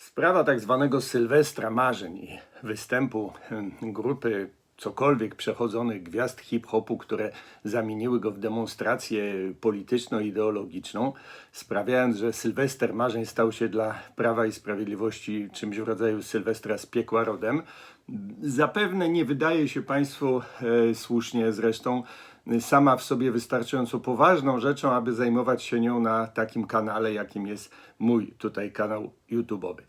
Sprawa tak zwanego Sylwestra Marzeń i występu em, grupy cokolwiek przechodzonych gwiazd hip-hopu, które zamieniły go w demonstrację polityczno-ideologiczną, sprawiając, że Sylwester Marzeń stał się dla Prawa i Sprawiedliwości czymś w rodzaju Sylwestra z piekła rodem. Zapewne nie wydaje się Państwu e, słusznie zresztą sama w sobie wystarczająco poważną rzeczą, aby zajmować się nią na takim kanale, jakim jest mój tutaj kanał YouTube'owy.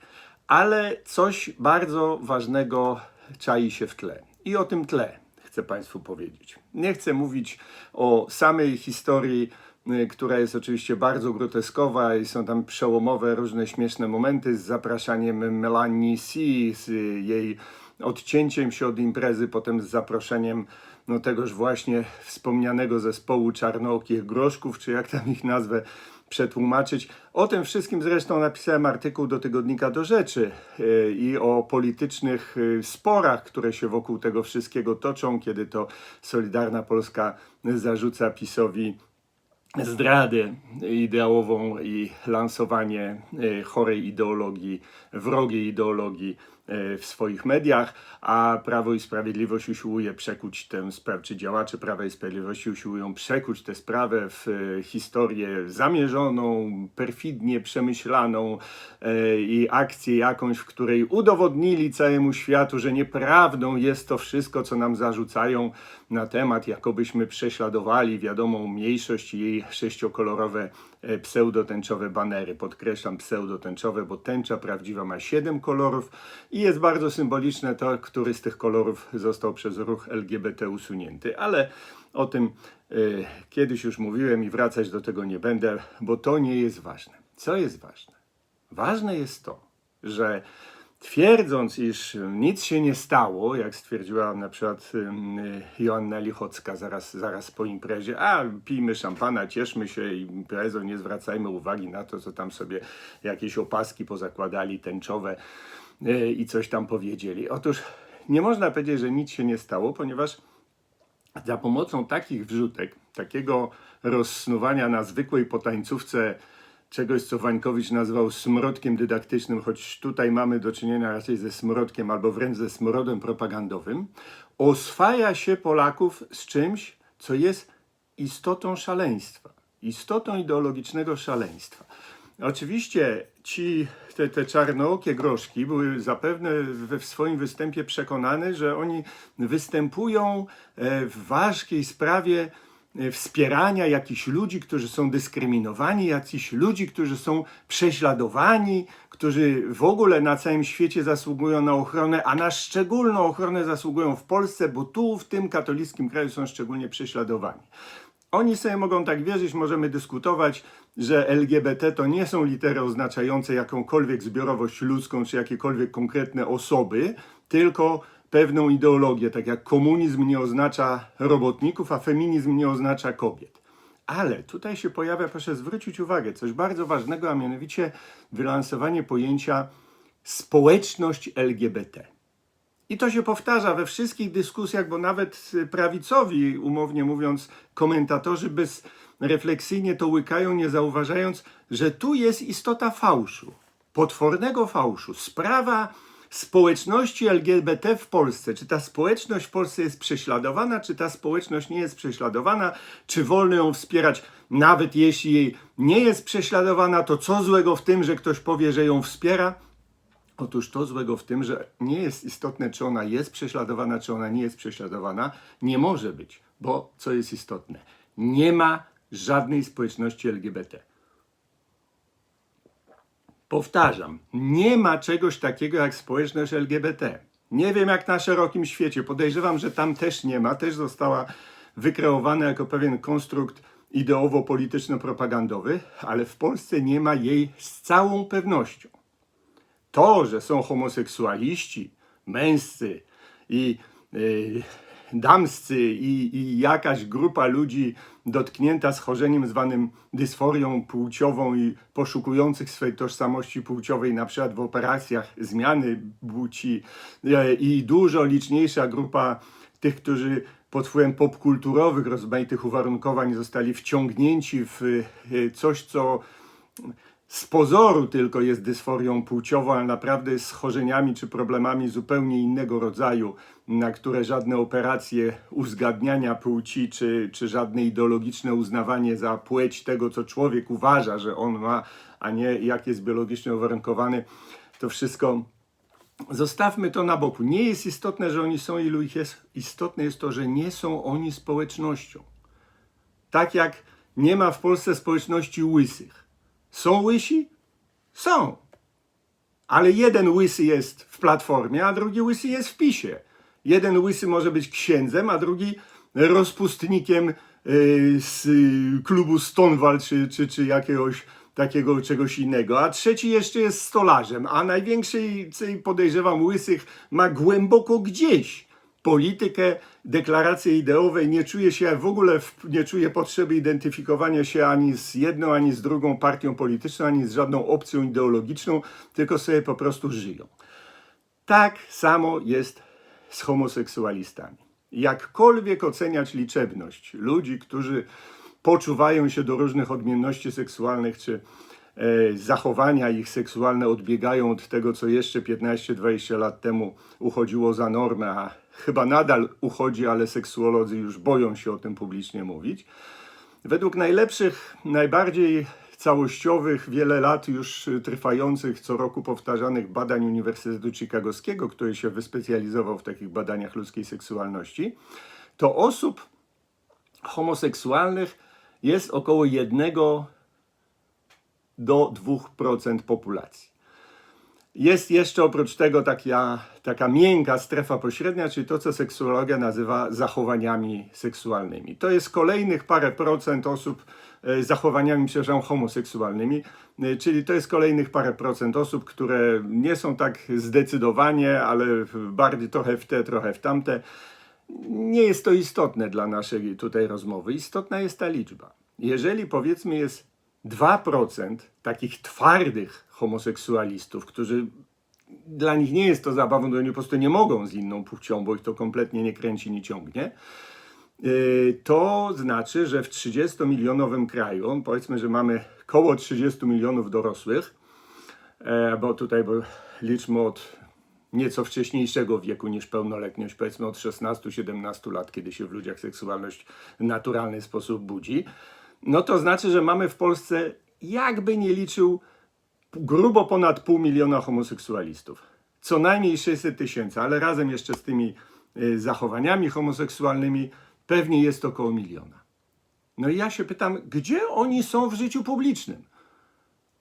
Ale coś bardzo ważnego czai się w tle. I o tym tle chcę Państwu powiedzieć. Nie chcę mówić o samej historii, y, która jest oczywiście bardzo groteskowa i są tam przełomowe, różne śmieszne momenty z zapraszaniem Melanie C, z jej odcięciem się od imprezy, potem z zaproszeniem no, tegoż właśnie wspomnianego zespołu czarnookich groszków, czy jak tam ich nazwę przetłumaczyć. O tym wszystkim zresztą napisałem artykuł do tygodnika do rzeczy yy, i o politycznych yy, sporach, które się wokół tego wszystkiego toczą, kiedy to Solidarna Polska zarzuca PiSowi zdradę ideałową i lansowanie e, chorej ideologii, wrogiej ideologii e, w swoich mediach, a Prawo i Sprawiedliwość usiłuje przekuć tę sprawę, czy działacze Prawa i Sprawiedliwości usiłują przekuć tę sprawę w e, historię zamierzoną, perfidnie przemyślaną i akcję jakąś, w której udowodnili całemu światu, że nieprawdą jest to wszystko, co nam zarzucają na temat, jakobyśmy prześladowali wiadomą mniejszość i jej sześciokolorowe e, pseudotęczowe banery. Podkreślam pseudotęczowe, bo tęcza prawdziwa ma siedem kolorów i jest bardzo symboliczne to, który z tych kolorów został przez ruch LGBT usunięty. Ale o tym y, kiedyś już mówiłem i wracać do tego nie będę, bo to nie jest ważne. Co jest ważne? Ważne jest to, że Twierdząc, iż nic się nie stało, jak stwierdziła na przykład Joanna Lichocka zaraz, zaraz po imprezie, a pijmy szampana, cieszmy się i imprezą, nie zwracajmy uwagi na to, co tam sobie jakieś opaski pozakładali tęczowe y, i coś tam powiedzieli. Otóż nie można powiedzieć, że nic się nie stało, ponieważ za pomocą takich wrzutek, takiego rozsnuwania na zwykłej potańcówce czegoś, co Wańkowicz nazwał smrodkiem dydaktycznym, choć tutaj mamy do czynienia raczej ze smrodkiem albo wręcz ze smrodem propagandowym, oswaja się Polaków z czymś, co jest istotą szaleństwa, istotą ideologicznego szaleństwa. Oczywiście ci, te, te czarnookie groszki były zapewne we w swoim występie przekonane, że oni występują e, w ważkiej sprawie wspierania jakichś ludzi, którzy są dyskryminowani, jakichś ludzi, którzy są prześladowani, którzy w ogóle na całym świecie zasługują na ochronę, a na szczególną ochronę zasługują w Polsce, bo tu, w tym katolickim kraju, są szczególnie prześladowani. Oni sobie mogą tak wierzyć, możemy dyskutować, że LGBT to nie są litery oznaczające jakąkolwiek zbiorowość ludzką czy jakiekolwiek konkretne osoby, tylko pewną ideologię, tak jak komunizm nie oznacza robotników, a feminizm nie oznacza kobiet. Ale tutaj się pojawia, proszę zwrócić uwagę, coś bardzo ważnego, a mianowicie wylansowanie pojęcia społeczność LGBT. I to się powtarza we wszystkich dyskusjach, bo nawet prawicowi, umownie mówiąc, komentatorzy bezrefleksyjnie to łykają, nie zauważając, że tu jest istota fałszu, potwornego fałszu. Sprawa społeczności LGBT w Polsce. Czy ta społeczność w Polsce jest prześladowana, czy ta społeczność nie jest prześladowana, czy wolno ją wspierać, nawet jeśli jej nie jest prześladowana, to co złego w tym, że ktoś powie, że ją wspiera? Otóż to złego w tym, że nie jest istotne, czy ona jest prześladowana, czy ona nie jest prześladowana, nie może być, bo co jest istotne? Nie ma żadnej społeczności LGBT. Powtarzam, nie ma czegoś takiego jak społeczność LGBT. Nie wiem jak na szerokim świecie. Podejrzewam, że tam też nie ma. Też została wykreowana jako pewien konstrukt ideowo-polityczno-propagandowy, ale w Polsce nie ma jej z całą pewnością. To, że są homoseksualiści, męscy i yy, damscy i, i jakaś grupa ludzi dotknięta schorzeniem zwanym dysforią płciową i poszukujących swej tożsamości płciowej na przykład w operacjach zmiany płci. E, i dużo liczniejsza grupa tych, którzy pod wpływem popkulturowych, rozmaitych uwarunkowań zostali wciągnięci w e, coś, co z pozoru tylko jest dysforią płciową, ale naprawdę jest schorzeniami czy problemami zupełnie innego rodzaju, na które żadne operacje uzgadniania płci, czy, czy żadne ideologiczne uznawanie za płeć tego, co człowiek uważa, że on ma, a nie jak jest biologicznie uwarunkowany, to wszystko Zostawmy to na boku. Nie jest istotne, że oni są, ilu ich jest. Istotne jest to, że nie są oni społecznością. Tak jak nie ma w Polsce społeczności łysych. Są łysi? Są. Ale jeden łysy jest w platformie, a drugi łysy jest w PiSie. Jeden łysy może być księdzem, a drugi rozpustnikiem yy, z y, klubu Stonewall czy, czy, czy jakiegoś takiego czegoś innego, a trzeci jeszcze jest stolarzem, a największej podejrzewam łysych ma głęboko gdzieś politykę, deklaracje ideowe, nie czuje się w ogóle, nie czuje potrzeby identyfikowania się ani z jedną, ani z drugą partią polityczną, ani z żadną opcją ideologiczną, tylko sobie po prostu żyją. Tak samo jest z homoseksualistami. Jakkolwiek oceniać liczebność ludzi, którzy poczuwają się do różnych odmienności seksualnych, czy zachowania ich seksualne odbiegają od tego, co jeszcze 15-20 lat temu uchodziło za normę, a chyba nadal uchodzi, ale seksuolodzy już boją się o tym publicznie mówić. Według najlepszych, najbardziej całościowych, wiele lat już trwających, co roku powtarzanych badań Uniwersytetu Chicagowskiego, który się wyspecjalizował w takich badaniach ludzkiej seksualności, to osób homoseksualnych jest około 1 do 2% populacji. Jest jeszcze oprócz tego taka, taka miękka strefa pośrednia, czyli to, co seksuologia nazywa zachowaniami seksualnymi. To jest kolejnych parę procent osób z zachowaniami, przepraszam, homoseksualnymi, e, czyli to jest kolejnych parę procent osób, które nie są tak zdecydowanie, ale bardziej trochę w te, trochę w tamte nie jest to istotne dla naszej tutaj rozmowy. Istotna jest ta liczba. Jeżeli powiedzmy jest 2% takich twardych homoseksualistów, którzy dla nich nie jest to zabawą, bo oni po prostu nie mogą z inną płcią, bo ich to kompletnie nie kręci, nie ciągnie, yy, to znaczy, że w 30-milionowym kraju, powiedzmy, że mamy około 30 milionów dorosłych, e, bo tutaj bo liczmy od nieco wcześniejszego wieku niż pełnoletność, powiedzmy od 16-17 lat, kiedy się w ludziach seksualność w naturalny sposób budzi, no to znaczy, że mamy w Polsce, jakby nie liczył, grubo ponad pół miliona homoseksualistów. Co najmniej 600 tysięcy, ale razem jeszcze z tymi y, zachowaniami homoseksualnymi pewnie jest około miliona. No i ja się pytam, gdzie oni są w życiu publicznym?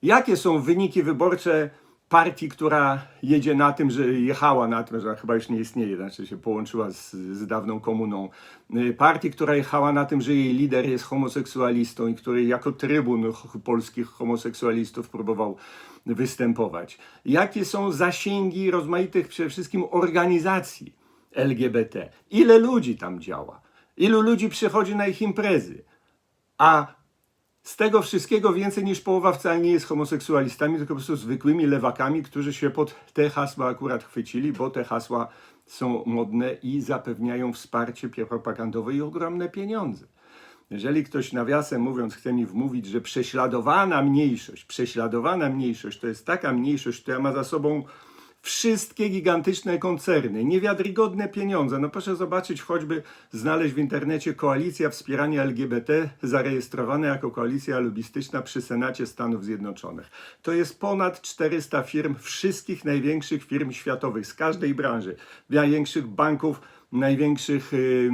Jakie są wyniki wyborcze partii, która jedzie na tym, że jechała na tym, że chyba już nie istnieje, znaczy się połączyła z, z dawną komuną. Y, partii, która jechała na tym, że jej lider jest homoseksualistą i który jako trybun polskich homoseksualistów próbował występować. Jakie są zasięgi rozmaitych przede wszystkim organizacji LGBT? Ile ludzi tam działa? Ilu ludzi przychodzi na ich imprezy? A z tego wszystkiego więcej niż połowa wcale nie jest homoseksualistami, tylko po prostu zwykłymi lewakami, którzy się pod te hasła akurat chwycili, bo te hasła są modne i zapewniają wsparcie propagandowe i ogromne pieniądze. Jeżeli ktoś nawiasem mówiąc chce mi wmówić, że prześladowana mniejszość, prześladowana mniejszość to jest taka mniejszość, która ma za sobą Wszystkie gigantyczne koncerny, niewiarygodne pieniądze. No proszę zobaczyć, choćby znaleźć w internecie koalicja wspierania LGBT zarejestrowana jako koalicja lobistyczna przy Senacie Stanów Zjednoczonych. To jest ponad 400 firm, wszystkich największych firm światowych z każdej branży, największych banków największych y,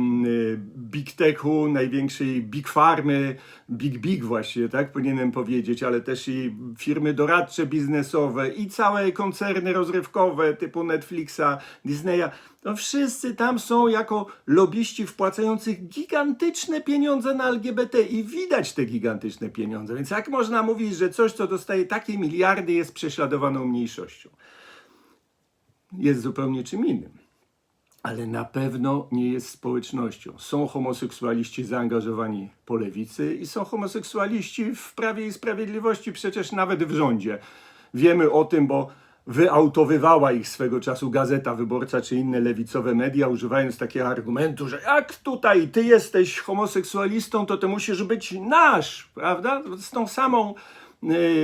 big techu, największej big farmy, big big tak powinienem powiedzieć, ale też i firmy doradcze biznesowe i całe koncerny rozrywkowe typu Netflixa, Disneya. No wszyscy tam są jako lobbyści wpłacających gigantyczne pieniądze na LGBT i widać te gigantyczne pieniądze. Więc jak można mówić, że coś, co dostaje takie miliardy, jest prześladowaną mniejszością? Jest zupełnie czym innym ale na pewno nie jest społecznością. Są homoseksualiści zaangażowani po lewicy i są homoseksualiści w Prawie i Sprawiedliwości, przecież nawet w rządzie. Wiemy o tym, bo wyautowywała ich swego czasu Gazeta Wyborcza czy inne lewicowe media, używając takiego argumentu, że jak tutaj ty jesteś homoseksualistą, to ty musisz być nasz, prawda? Z tą samą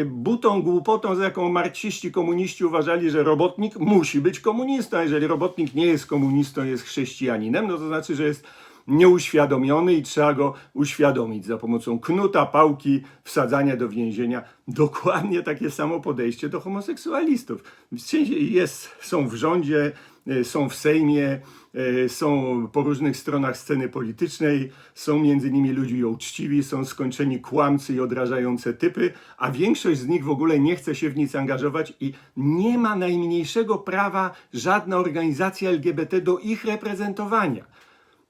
butą, głupotą, za jaką marksiści, komuniści uważali, że robotnik musi być komunistą. Jeżeli robotnik nie jest komunistą, jest chrześcijaninem, no to znaczy, że jest nieuświadomiony i trzeba go uświadomić za pomocą knuta, pałki, wsadzania do więzienia. Dokładnie takie samo podejście do homoseksualistów. Jest, są w rządzie, y, są w Sejmie, y, są po różnych stronach sceny politycznej, są między nimi ludzie uczciwi, są skończeni kłamcy i odrażające typy, a większość z nich w ogóle nie chce się w nic angażować i nie ma najmniejszego prawa żadna organizacja LGBT do ich reprezentowania.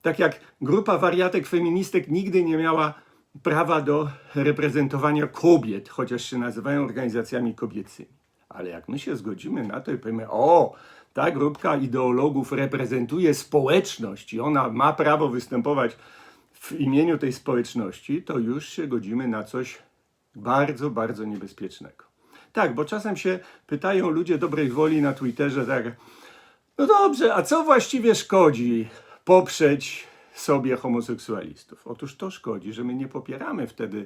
Tak jak grupa wariatek feministek nigdy nie miała prawa do reprezentowania kobiet, chociaż się nazywają organizacjami kobiecymi. Ale jak my się zgodzimy na to i powiemy, o, ta grupka ideologów reprezentuje społeczność i ona ma prawo występować w imieniu tej społeczności, to już się godzimy na coś bardzo, bardzo niebezpiecznego. Tak, bo czasem się pytają ludzie dobrej woli na Twitterze, tak, no dobrze, a co właściwie szkodzi poprzeć sobie homoseksualistów. Otóż to szkodzi, że my nie popieramy wtedy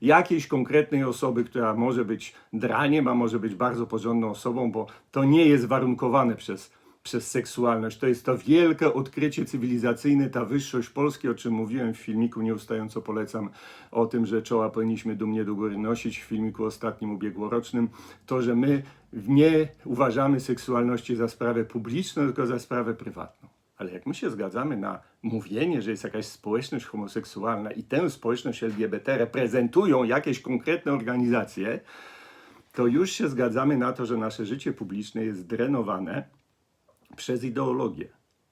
jakiejś konkretnej osoby, która może być draniem, a może być bardzo porządną osobą, bo to nie jest warunkowane przez, przez seksualność. To jest to wielkie odkrycie cywilizacyjne, ta wyższość Polski, o czym mówiłem w filmiku, nieustająco polecam o tym, że czoła powinniśmy dumnie do góry nosić w filmiku ostatnim ubiegłorocznym. To, że my nie uważamy seksualności za sprawę publiczną, tylko za sprawę prywatną. Ale jak my się zgadzamy na mówienie, że jest jakaś społeczność homoseksualna i tę społeczność LGBT reprezentują jakieś konkretne organizacje, to już się zgadzamy na to, że nasze życie publiczne jest drenowane przez ideologię,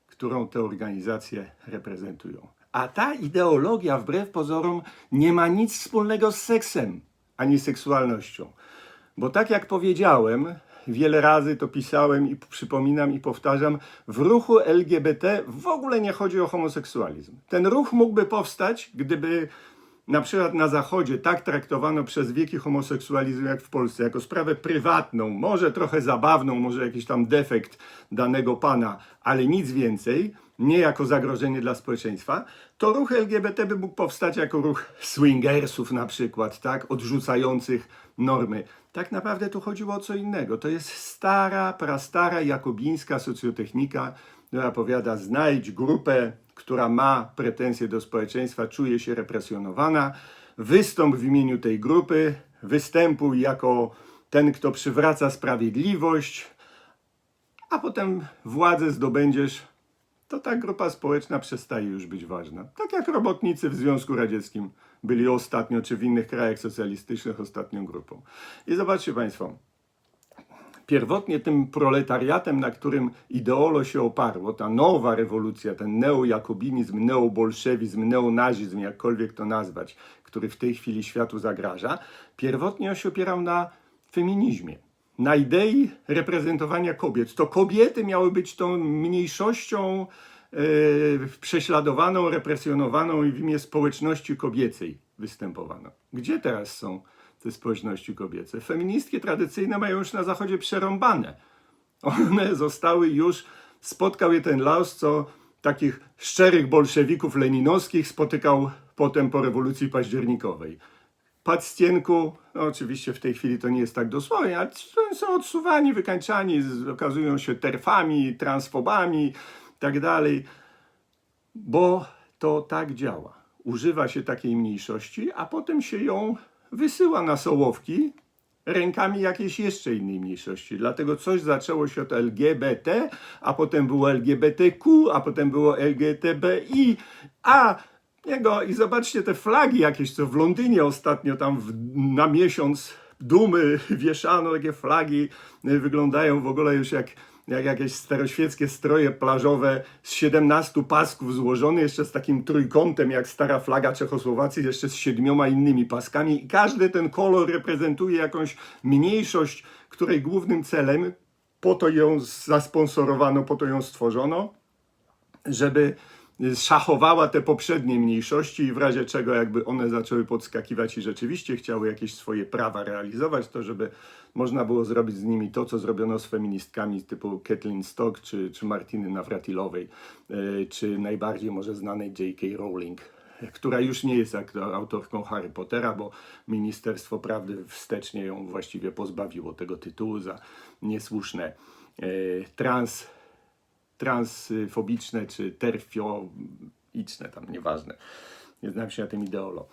którą te organizacje reprezentują. A ta ideologia, wbrew pozorom, nie ma nic wspólnego z seksem ani seksualnością. Bo tak jak powiedziałem, wiele razy to pisałem i przypominam i powtarzam, w ruchu LGBT w ogóle nie chodzi o homoseksualizm. Ten ruch mógłby powstać, gdyby na przykład na Zachodzie tak traktowano przez wieki homoseksualizm jak w Polsce, jako sprawę prywatną, może trochę zabawną, może jakiś tam defekt danego pana, ale nic więcej, nie jako zagrożenie dla społeczeństwa, to ruch LGBT by mógł powstać jako ruch swingersów na przykład, tak, odrzucających normy. Tak naprawdę tu chodziło o co innego. To jest stara, prastara jakobińska socjotechnika, która powiada znajdź grupę, która ma pretensje do społeczeństwa, czuje się represjonowana, wystąp w imieniu tej grupy, występuj jako ten, kto przywraca sprawiedliwość, a potem władzę zdobędziesz to ta grupa społeczna przestaje już być ważna. Tak jak robotnicy w Związku Radzieckim byli ostatnio, czy w innych krajach socjalistycznych ostatnią grupą. I zobaczcie Państwo, pierwotnie tym proletariatem, na którym ideolo się oparło, ta nowa rewolucja, ten neojakobinizm, neobolszewizm, neonazizm, jakkolwiek to nazwać, który w tej chwili światu zagraża, pierwotnie się opierał na feminizmie na idei reprezentowania kobiet. To kobiety miały być tą mniejszością e, prześladowaną, represjonowaną i w imię społeczności kobiecej występowano. Gdzie teraz są te społeczności kobiece? Feministki tradycyjne mają już na zachodzie przerąbane. One zostały już, spotkał je ten los, co takich szczerych bolszewików leninowskich spotykał potem po rewolucji październikowej Pacjenku, no oczywiście w tej chwili to nie jest tak dosłownie, ale są odsuwani, wykańczani, okazują się terfami, transfobami tak dalej, bo to tak działa. Używa się takiej mniejszości, a potem się ją wysyła na sołowki rękami jakiejś jeszcze innej mniejszości. Dlatego coś zaczęło się od LGBT, a potem było LGBTQ, a potem było LGTBI, a niego i zobaczcie te flagi jakieś, co w Londynie ostatnio tam w, na miesiąc dumy wieszano, takie flagi y, wyglądają w ogóle już jak, jak jakieś staroświeckie stroje plażowe z 17 pasków złożone, jeszcze z takim trójkątem jak stara flaga Czechosłowacji, jeszcze z siedmioma innymi paskami. I każdy ten kolor reprezentuje jakąś mniejszość, której głównym celem, po to ją zasponsorowano, po to ją stworzono, żeby szachowała te poprzednie mniejszości i w razie czego jakby one zaczęły podskakiwać i rzeczywiście chciały jakieś swoje prawa realizować, to żeby można było zrobić z nimi to, co zrobiono z feministkami typu Kathleen Stock czy, czy Martiny Nawratilowej, e, czy najbardziej może znanej J.K. Rowling która już nie jest autorką Harry Pottera, bo Ministerstwo Prawdy wstecznie ją właściwie pozbawiło tego tytułu za niesłuszne e, trans, transfobiczne czy terfioiczne, tam nieważne. Nie znam się na tym ideolo.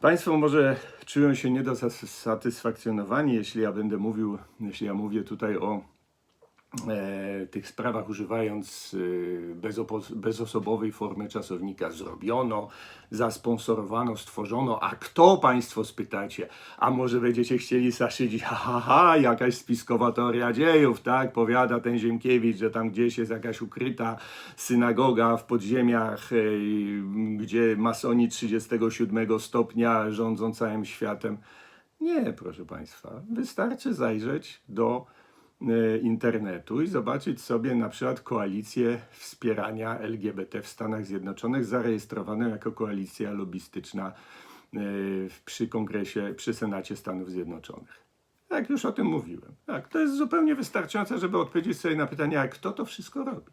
Państwo może czują się niedosatysfakcjonowani, jeśli ja będę mówił, jeśli ja mówię tutaj o tych sprawach używając e, bezosobowej formy czasownika zrobiono, zasponsorowano, stworzono, a kto Państwo spytacie? A może będziecie chcieli zaszydzić, ha, ha, ha, jakaś spiskowa teoria dziejów, tak? Powiada ten Ziemkiewicz, że tam gdzieś jest jakaś ukryta synagoga w podziemiach, e, gdzie masoni 37 stopnia rządzą całym światem. Nie, proszę Państwa, wystarczy zajrzeć do e, internetu i zobaczyć sobie na przykład koalicję wspierania LGBT w Stanach Zjednoczonych, zarejestrowaną jako koalicja lobbystyczna e, przy kongresie, przy Senacie Stanów Zjednoczonych. Jak już o tym mówiłem. Tak, to jest zupełnie wystarczające, żeby odpowiedzieć sobie na pytanie, a kto to wszystko robi.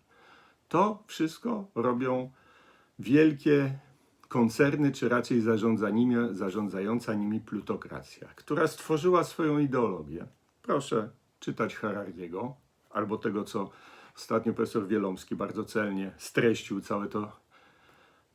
To wszystko robią wielkie koncerny, czy raczej zarządza nimi, zarządzająca nimi plutokracja, która stworzyła swoją ideologię. Proszę czytać Harariego, albo tego, co ostatnio profesor Wielomski bardzo celnie streścił całe to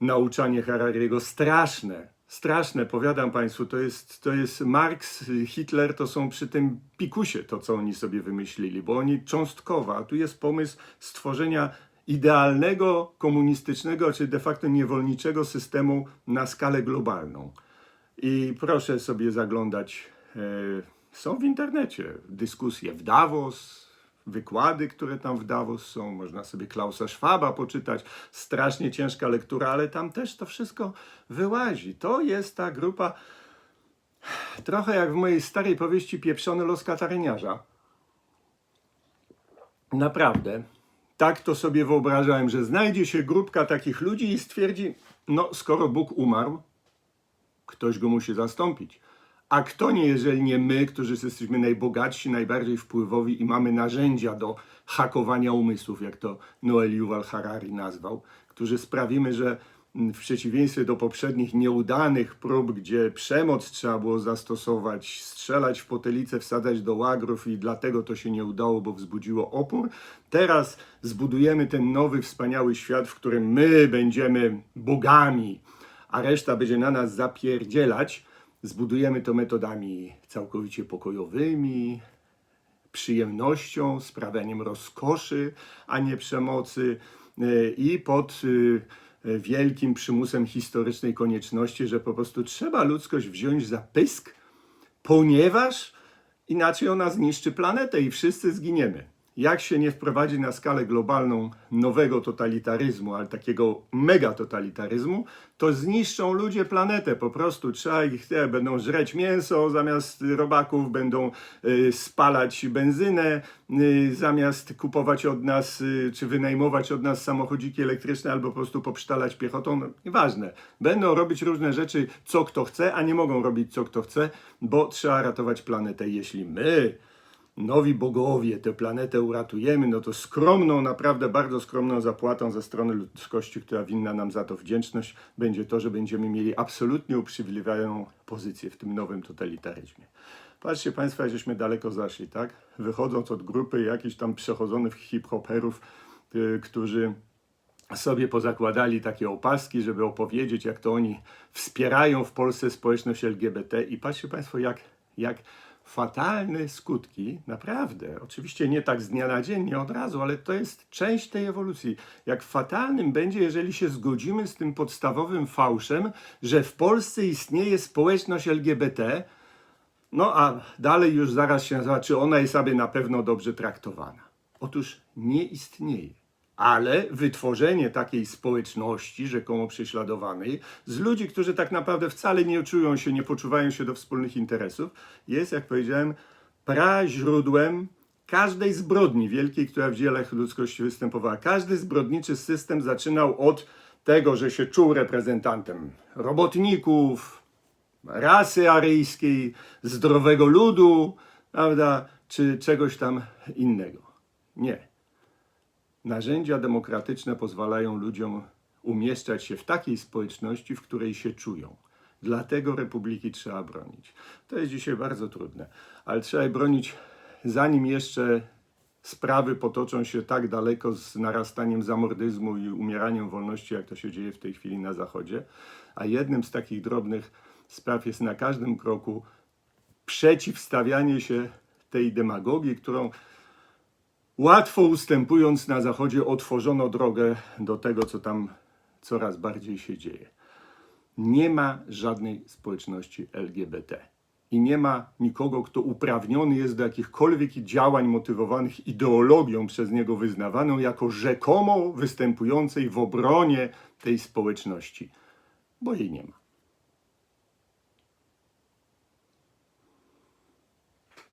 nauczanie Harariego. Straszne, straszne, powiadam Państwu, to jest, to jest Marx, Hitler, to są przy tym pikusie to, co oni sobie wymyślili, bo oni cząstkowo, a tu jest pomysł stworzenia idealnego, komunistycznego, czy de facto niewolniczego systemu na skalę globalną. I proszę sobie zaglądać, e, są w internecie dyskusje w Davos, wykłady, które tam w Davos są, można sobie Klausa Schwaba poczytać, strasznie ciężka lektura, ale tam też to wszystko wyłazi. To jest ta grupa, trochę jak w mojej starej powieści Pieprzony los kataryniarza. Naprawdę, tak to sobie wyobrażałem, że znajdzie się grupka takich ludzi i stwierdzi, no skoro Bóg umarł, ktoś go musi zastąpić. A kto nie, jeżeli nie my, którzy jesteśmy najbogatsi, najbardziej wpływowi i mamy narzędzia do hakowania umysłów, jak to Noel Yuval Harari nazwał, którzy sprawimy, że mm, w przeciwieństwie do poprzednich nieudanych prób, gdzie przemoc trzeba było zastosować, strzelać w potylicę, wsadzać do łagrów i dlatego to się nie udało, bo wzbudziło opór, teraz zbudujemy ten nowy, wspaniały świat, w którym my będziemy bogami, a reszta będzie na nas zapierdzielać, zbudujemy to metodami całkowicie pokojowymi, przyjemnością, sprawianiem rozkoszy, a nie przemocy y, i pod y, y, wielkim przymusem historycznej konieczności, że po prostu trzeba ludzkość wziąć za pysk, ponieważ inaczej ona zniszczy planetę i wszyscy zginiemy. Jak się nie wprowadzi na skalę globalną nowego totalitaryzmu, ale takiego megatotalitaryzmu, to zniszczą ludzie planetę. Po prostu trzeba ich, te, będą żreć mięso zamiast robaków, będą y, spalać benzynę, y, zamiast kupować od nas, y, czy wynajmować od nas samochodziki elektryczne, albo po prostu popsztalać piechotą. No, nieważne. Będą robić różne rzeczy, co kto chce, a nie mogą robić, co kto chce, bo trzeba ratować planetę. Jeśli my nowi bogowie tę planetę uratujemy, no to skromną, naprawdę bardzo skromną zapłatą ze strony ludzkości, która winna nam za to wdzięczność, będzie to, że będziemy mieli absolutnie uprzywilejowaną pozycję w tym nowym totalitaryzmie. Patrzcie Państwo, żeśmy daleko zaszli, tak? Wychodząc od grupy jakichś tam przechodzonych hip-hoperów, y, którzy sobie pozakładali takie opaski, żeby opowiedzieć, jak to oni wspierają w Polsce społeczność LGBT. I patrzcie Państwo, jak, jak fatalne skutki, naprawdę, oczywiście nie tak z dnia na dzień, nie od razu, ale to jest część tej ewolucji. Jak fatalnym będzie, jeżeli się zgodzimy z tym podstawowym fałszem, że w Polsce istnieje społeczność LGBT, no a dalej już zaraz się nazywa, czy ona jest sobie na pewno dobrze traktowana. Otóż nie istnieje. Ale wytworzenie takiej społeczności, rzekomo prześladowanej, z ludzi, którzy tak naprawdę wcale nie czują się, nie poczuwają się do wspólnych interesów, jest, jak powiedziałem, praźródłem każdej zbrodni wielkiej, która w dzielach ludzkości występowała. Każdy zbrodniczy system zaczynał od tego, że się czuł reprezentantem robotników, rasy aryjskiej, zdrowego ludu, prawda, czy czegoś tam innego. Nie. Narzędzia demokratyczne pozwalają ludziom umieszczać się w takiej społeczności, w której się czują. Dlatego republiki trzeba bronić. To jest dzisiaj bardzo trudne, ale trzeba je bronić zanim jeszcze sprawy potoczą się tak daleko z narastaniem zamordyzmu i umieraniem wolności, jak to się dzieje w tej chwili na Zachodzie. A jednym z takich drobnych spraw jest na każdym kroku przeciwstawianie się tej demagogii, którą łatwo ustępując na Zachodzie otworzono drogę do tego, co tam coraz bardziej się dzieje. Nie ma żadnej społeczności LGBT. I nie ma nikogo, kto uprawniony jest do jakichkolwiek działań motywowanych ideologią przez niego wyznawaną, jako rzekomo występującej w obronie tej społeczności, bo jej nie ma.